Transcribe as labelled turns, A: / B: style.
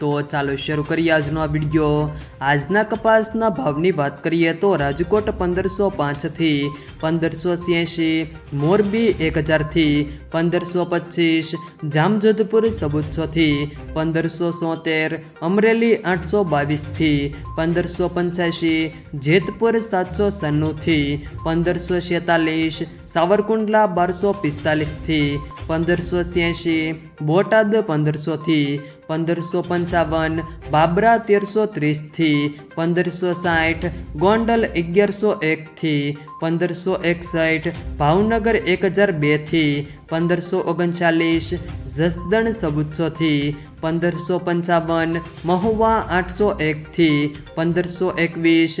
A: તો ચાલો શરૂ કરીએ આજનો આ વીડિયો. આજના કપાસના ભાવની વાત કરીએ તો રાજકોટ પંદરસો પાંચથી પંદરસો છ્યાસી મોરબી એક હજારથી પંદરસો પચીસ, જામજોધપુર ચૌદસોથી પંદરસો સોતેર, અમરેલી આઠસો બાવીસથી પંદરસો પંચ્યાસી જેતપુર સાતસો સન્નુંથી પંદરસો છેતાલીસ, સાવરકુંડલા બારસો પિસ્તાલીસથી પંદરસો છ્યાસી બોટાદ પંદરસોથી પંદરસો પંચાવન, બાબરા તેરસો ત્રીસથી પંદરસો સાઠ, ગોંડલ અગિયારસો એકથી પંદરસો એકસઠ, ભાવનગર એક હજાર બેથી પંદરસો ઓગણચાલીસ, જસદણ ચૌદસોથી પંદરસો પંચાવન, મહુવા આઠસો એકથી પંદરસો એકવીસ